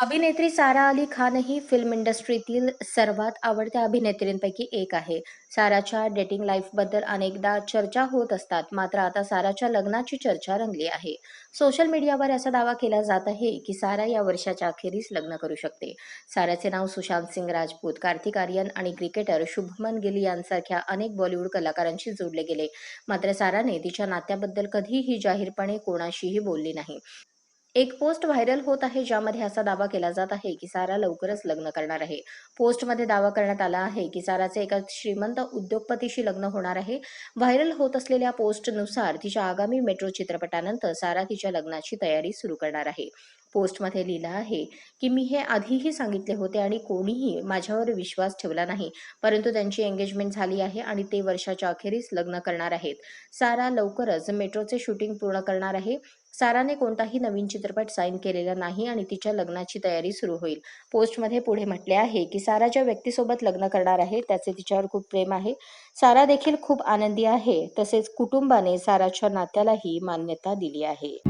अभिनेत्री सारा अली खान ही फिल्म इंडस्ट्रीतील सर्वात आवडत्या अभिनेत्रींपैकी एक आहे. साराच्या डेटिंग लाईफबद्दल अनेकदा चर्चा होत असतात मात्र आता साराच्या लग्नाची चर्चा रंगली आहे. सोशल मीडियावर असा दावा केला जात आहे की सारा या वर्षाच्या अखेरीस लग्न करू शकते. साराचे नाव सुशांत सिंग राजपूत कार्तिक आर्यन आणि क्रिकेटर शुभमन गिल यांसारख्या अनेक बॉलिवूड कलाकारांशी जोडले गेले. मात्र साराने तिच्या नात्याबद्दल कधीही जाहीरपणे कोणाशीही बोलली नाही. एक पोस्ट व्हायरल होत आहे ज्यामध्ये असा दावा केला जात आहे की सारा लवकरच लग्न करणार आहे. पोस्टमध्ये दावा करण्यात आला आहे की साराचे एका श्रीमंत उद्योगपतीशी लग्न होणार आहे. व्हायरल होत असलेल्या पोस्टनुसार तिच्या आगामी मेट्रो चित्रपटानंतर सारा तिच्या लग्नाची तयारी सुरू करणार आहे. पोस्टमध्ये लिहिलं आहे की मी हे आधीही सांगितले होते आणि कोणीही माझ्यावर विश्वास ठेवला नाही. परंतु त्यांची एंगेजमेंट झाली आहे आणि ते वर्षाच्या अखेरीस लग्न करणार आहेत. सारा लवकरच मेट्रोचे शूटिंग पूर्ण करणार आहे. साराने कोणताही नवीन चित्रपट साईन केलेला नाही आणि तिच्या लग्नाची तयारी सुरू होईल. पोस्टमध्ये पुढे म्हटले आहे की सारा ज्या व्यक्तीसोबत लग्न करणार आहे त्याचे तिच्यावर खूप प्रेम आहे. सारा देखील खूप आनंदी आहे. तसेच कुटुंबाने साराच्या नात्यालाही मान्यता दिली आहे.